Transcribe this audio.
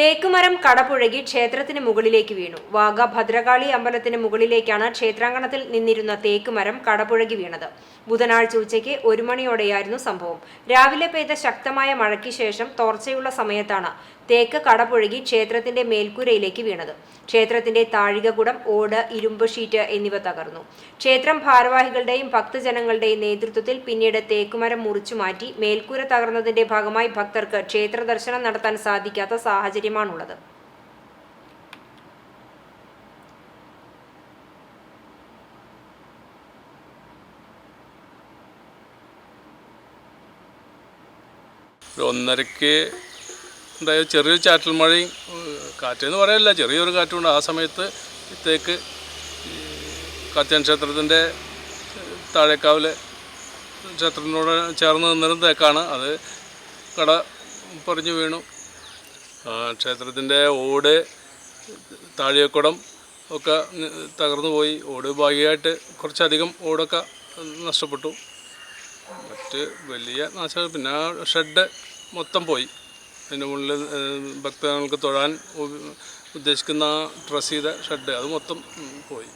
തേക്കുമരം കടപുഴകി ക്ഷേത്രത്തിന് മുകളിലേക്ക് വീണു. വാഗ ഭദ്രകാളി അമ്പലത്തിന് മുകളിലേക്കാണ് ക്ഷേത്രാങ്കണത്തിൽ നിന്നിരുന്ന തേക്കുമരം കടപുഴകി വീണത്. ബുധനാഴ്ച ഉച്ചയ്ക്ക് ഒരു മണിയോടെയായിരുന്നു സംഭവം. രാവിലെ പെയ്ത ശക്തമായ മഴയ്ക്ക് ശേഷം തോർച്ചയുള്ള സമയത്താണ് തേക്ക് കടപുഴകി ക്ഷേത്രത്തിന്റെ മേൽക്കൂരയിലേക്ക് വീണത്. ക്ഷേത്രത്തിന്റെ താഴികകുടം ഓട് ഇരുമ്പ് ഷീറ്റ് എന്നിവ തകർന്നു. ക്ഷേത്രം ഭാരവാഹികളുടെയും ഭക്തജനങ്ങളുടെയും നേതൃത്വത്തിൽ പിന്നീട് തേക്കുമരം മുറിച്ചു മാറ്റി മേൽക്കൂര തകർന്നതിന്റെ ഭാഗമായി ഭക്തർക്ക് ക്ഷേത്ര ദർശനം നടത്താൻ സാധിക്കാത്ത സാഹചര്യമാണുള്ളത് ഒന്നരക്ക് ഉണ്ടായ ചെറിയൊരു ചാറ്റൽ മഴയും കാറ്റെന്ന് പറയല്ല ചെറിയൊരു കാറ്റുണ്ട്. ആ സമയത്ത് ഇത്തേക്ക് കാത്യൻ ക്ഷേത്രത്തിന്റെ താഴേക്കാവിലെ ക്ഷേത്രത്തിനോട് ചേർന്ന് നിന്നിരുന്ന തേക്കാണ് അത് കട പറഞ്ഞു വീണു. ക്ഷേത്രത്തിന്റെ ഓട് താഴിയക്കുടം ഒക്കെ തകർന്നു പോയി. ഓട് ഭാഗികമായിട്ട് കുറച്ചധികം ഓടൊക്കെ നഷ്ടപ്പെട്ടു. മറ്റ് വലിയ നാശം പിന്നെ ഷെഡ് മൊത്തം പോയി. അതിന്റെ മുകളിൽ ഭക്തജനങ്ങൾക്ക് തൊഴാൻ ഉദ്ദേശിക്കുന്ന ഡ്രസ് ചെയ്ത ഷെഡ് അത് മൊത്തം പോയി.